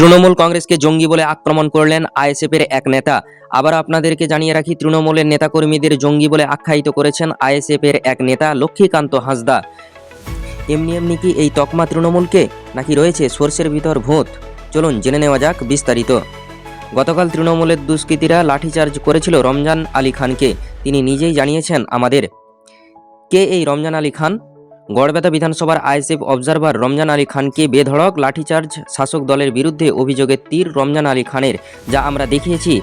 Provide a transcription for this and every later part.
তৃণমূল কংগ্রেসকে জঙ্গি বলে আক্রমণ করলেন আইএসএফের এক নেতা। আবার আপনাদেরকে জানিয়ে রাখি, তৃণমূলের নেতাকর্মীদের জঙ্গি বলে আখ্যায়িত করেছেন আইএসএফের এক নেতা লক্ষ্মীকান্ত হাসদা। এমনি এমনি কি এই তকমা তৃণমূলকে, নাকি রয়েছে সর্ষের ভিতর ভূত? চলুন জেনে নেওয়া যাক বিস্তারিত। গতকাল তৃণমূলের দুষ্কৃতীরা লাঠিচার্জ করেছিল রমজান আলী খানকে। তিনি নিজেই জানিয়েছেন আমাদের। কে এই রমজান আলী খান? গড়বেতা বিধানসভার আইএসএফ অবজারভার রমজান আলী খানকে বেধড়ক লাঠিচার্জ শাসক দলের বিরুদ্ধে অভিযোগের তীর রমজান আলী খানের, যা আমরা দেখিয়েছি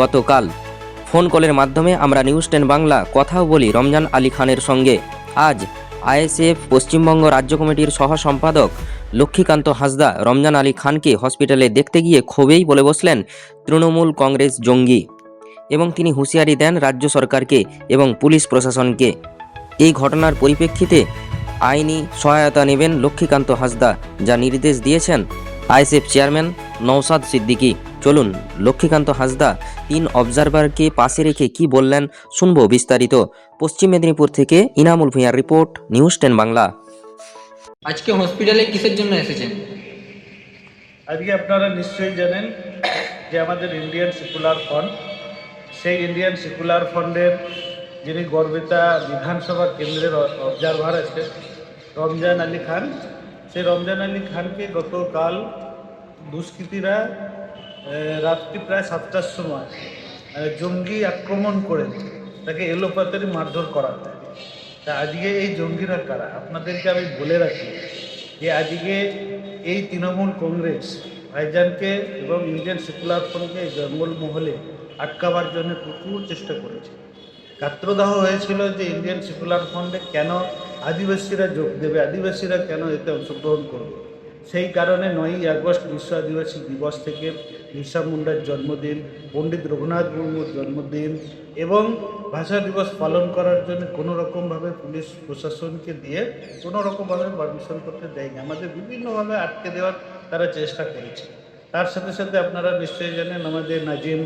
গতকাল। ফোন কলের মাধ্যমে আমরা নিউজ টেন বাংলা কথাও বলি রমজান আলী খানের সঙ্গে। আজ আইএসএফ পশ্চিমবঙ্গ রাজ্য কমিটির সহ সম্পাদক লক্ষ্মীকান্ত হাসদা রমজান আলী খানকে হসপিটালে দেখতে গিয়ে ক্ষোভেই বলে বসলেন তৃণমূল কংগ্রেস জঙ্গি এবং তিনি হুঁশিয়ারি দেন রাজ্য সরকারকে এবং পুলিশ প্রশাসনকে। এই ঘটনার পরিপ্রেক্ষিতে আইনি সহায়তা নেবেন লক্ষ্মীকান্ত হাসদা যা নির্দেশ দিয়েছেন আইএসএফ চেয়ারম্যান নৌসাদ সিদ্দিকী। চলুন লক্ষ্মীকান্ত হাসদা তিন অবজারভারকে পাশে রেখে কি বললেন শুনব বিস্তারিত। পশ্চিম মেদিনীপুর থেকে ইনামুল ভূঁইয়ার রিপোর্ট নিউজ টেন বাংলা। আজকে হসপিটালে কিসের জন্য এসেছেন? আজকে আপনারা নিশ্চয়ই জানেন যে আমাদের ইন্ডিয়ান সেকুলার ফান্ড সেই ইন্ডিয়ান সেকুলার ফান্ডের যিনি গর্বিতা বিধানসভা কেন্দ্রের অবজারভার আছে রমজান আলী খান। সেই রমজান আলী খানকে গতকাল দুষ্কৃতীরা রাত্রি প্রায় সাতটার সময় জঙ্গি আক্রমণ করে তাকে এলোপাতারি মারধর করা হয়। তা আজকে এই জঙ্গিরা কারা? আপনাদেরকে আমি বলে রাখি যে আজকে এই তৃণমূল কংগ্রেস ভাইজানকে এবং ইন্ডিয়ান সেকুলার ফ্রন্টকে জঙ্গলমহলে আটকাবার জন্য প্রচুর চেষ্টা করেছে। গাত্রদাহ হয়েছিল যে ইন্ডিয়ান সেকুলার ফ্রন্টে কেন আদিবাসীরা যোগ দেবে, আদিবাসীরা কেন এতে অংশগ্রহণ করবে? সেই কারণে নয়ই আগস্ট বিশ্ব আদিবাসী দিবস থেকে বিরসা মুন্ডার জন্মদিন, পণ্ডিত রঘুনাথ মুর্মুর জন্মদিন এবং ভাষা দিবস পালন করার জন্য কোনো রকমভাবে পুলিশ প্রশাসনকে দিয়ে কোনো রকমভাবে পারমিশন করতে দেয়নি। আমাদের বিভিন্নভাবে আটকে দেওয়ার তারা চেষ্টা করেছে। তার সাথে সাথে আপনারা নিশ্চয়ই জানেন আমাদের নাজিম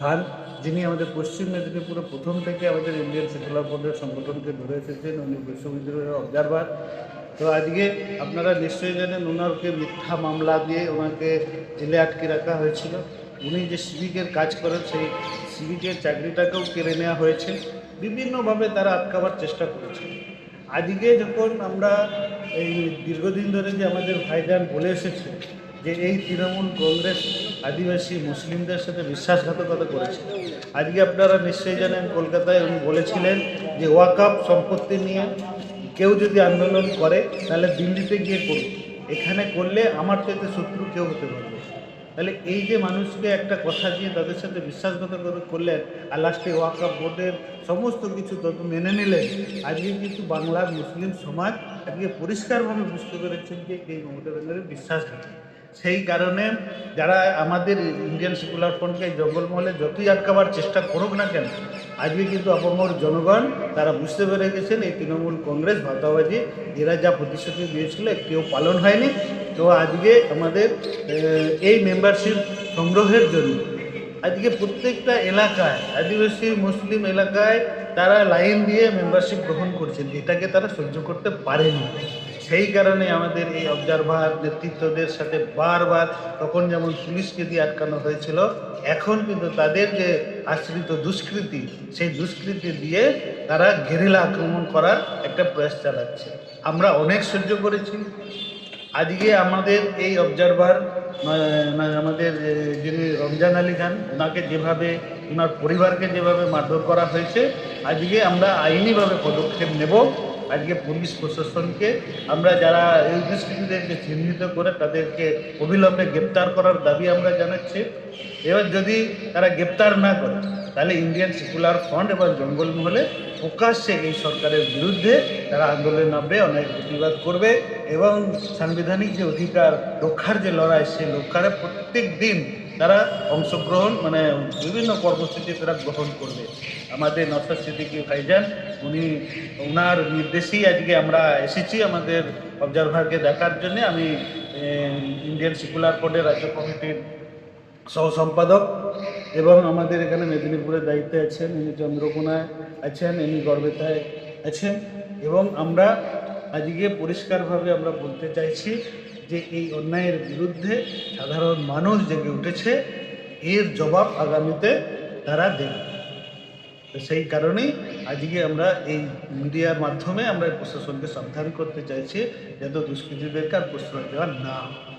খান যিনি আমাদের পশ্চিম মেদিনীপুরে প্রথম থেকে আমাদের ইন্ডিয়ান সেকুলার ফ্রন্টের সংগঠনকে ধরে এসেছেন, উনি বিশ্ববিদ্যালয়ের অবজারভার তো আজকে আপনারা নিশ্চয়ই জানেন, ওনারকে মিথ্যা মামলা দিয়ে ওনাকে জেলে আটকে রাখা হয়েছিল। উনি যে সিভিকের কাজ করেন, সেই সিভিকের চাকরিটাকেও কেড়ে নেওয়া হয়েছে। বিভিন্নভাবে তারা আটকাবার চেষ্টা করেছে। আজকে যখন আমরা এই দীর্ঘদিন ধরে যে আমাদের ভাইজান বলে এসেছে যে এই তৃণমূল কংগ্রেস আদিবাসী মুসলিমদের সাথে বিশ্বাসঘাতকতা করেছে। আজকে আপনারা নিশ্চয়ই জানেন, কলকাতায় উনি বলেছিলেন যে ওয়াকাপ সম্পত্তি নিয়ে কেউ যদি আন্দোলন করে, তাহলে দিল্লিতে গিয়ে করবে এখানে করলে আমার থেকে শত্রু কেউ হতে পারবে তাহলে এই যে মানুষকে একটা কথা দিয়ে তাদের সাথে বিশ্বাসঘাতকতা করলেন আর লাস্টে ওয়াকাপ বোর্ডের সমস্ত কিছু তত মেনে নিলেন, আজকে কিন্তু বাংলার মুসলিম সমাজ আজকে পরিষ্কারভাবে বুঝতে পেরেছেন যে এই মমতা ব্যানার্জির বিশ্বাসঘাতক সেই কারণে যারা আমাদের ইন্ডিয়ান সেকুলার ফ্রন্টকে জঙ্গলমহলে যতই আটকাবার চেষ্টা করুক না কেন, আজকে কিন্তু অপমর জনগণ তারা বুঝতে পেরে গেছেন এই তৃণমূল কংগ্রেস ভাতাবাজি এরা যা প্রতিশ্রুতি দিয়েছিল কেউ পালন হয়নি। তো আজকে আমাদের এই মেম্বারশিপ সংগ্রহের জন্য আজকে প্রত্যেকটা এলাকায়, আদিবাসী, মুসলিম এলাকায় তারা লাইন দিয়ে মেম্বারশিপ গ্রহণ করছেন। এটাকে তারা সহ্য করতে পারেনি। সেই কারণে আমাদের এই অবজারভার নেতৃত্বদের সাথে বারবার তখন যেমন পুলিশকে দিয়ে আটকানো হয়েছিল, এখন কিন্তু তাদের যে আশ্রিত দুষ্কৃতি, সেই দুষ্কৃতি দিয়ে তারা ঘেরিলা আক্রমণ করার একটা প্রয়াস চালাচ্ছে। আমরা অনেক সহ্য করেছি। আজকে আমাদের এই অবজারভার আমাদের যিনি রমজান আলী খান, ওনাকে যেভাবে, ওনার পরিবারকে যেভাবে মারধর করা হয়েছে, আজকে আমরা আইনিভাবে পদক্ষেপ নেব। আজকে পুলিশ প্রশাসনকে আমরা যারা এই চিহ্নিত করে তাদেরকে অবিলম্বে গ্রেপ্তার করার দাবি আমরা জানাচ্ছি। এবার যদি তারা গ্রেপ্তার না করে, তাহলে ইন্ডিয়ান সেকুলার ফ্রন্ট এবং জঙ্গলমহলে প্রকাশ্যে এই সরকারের বিরুদ্ধে, তারা আন্দোলনে নামবে অনেক প্রতিবাদ করবে এবং সাংবিধানিক যে অধিকার, রক্ষার যে লড়াই, সেই লড়াইয়ে প্রত্যেক দিন তারা অংশগ্রহণ মানে বিভিন্ন কর্মসূচি তারা গ্রহণ করবে। আমাদের নসাদ সিদ্দিকী ভাইজান, উনি ওনার নির্দেশেই আজকে আমরা এসেছি আমাদের অবজারভারকে দেখার জন্য। আমি ইন্ডিয়ান সেকুলার ফ্রন্টের রাজ্য কমিটির সহ সম্পাদক এবং আমাদের এখানে মেদিনীপুরের দায়িত্বে আছেন চন্দ্রকোনায়। আছেন, ইনি গর্বেতায় আছেন এবং আমরা আজকে পরিষ্কারভাবে আমরা বলতে চাইছি যে এই অন্যায়ের বিরুদ্ধে সাধারণ মানুষ জেগে উঠেছে, এর জবাব আগামীতে তারা দেবে। সেই কারণেই আজকে আমরা এই মিডিয়ার মাধ্যমে আমরা প্রশাসনকে সাবধান করতে চাইছি, যাতে দুষ্কৃতীদেরকে আর প্রশ্রয় দেওয়া না হয়।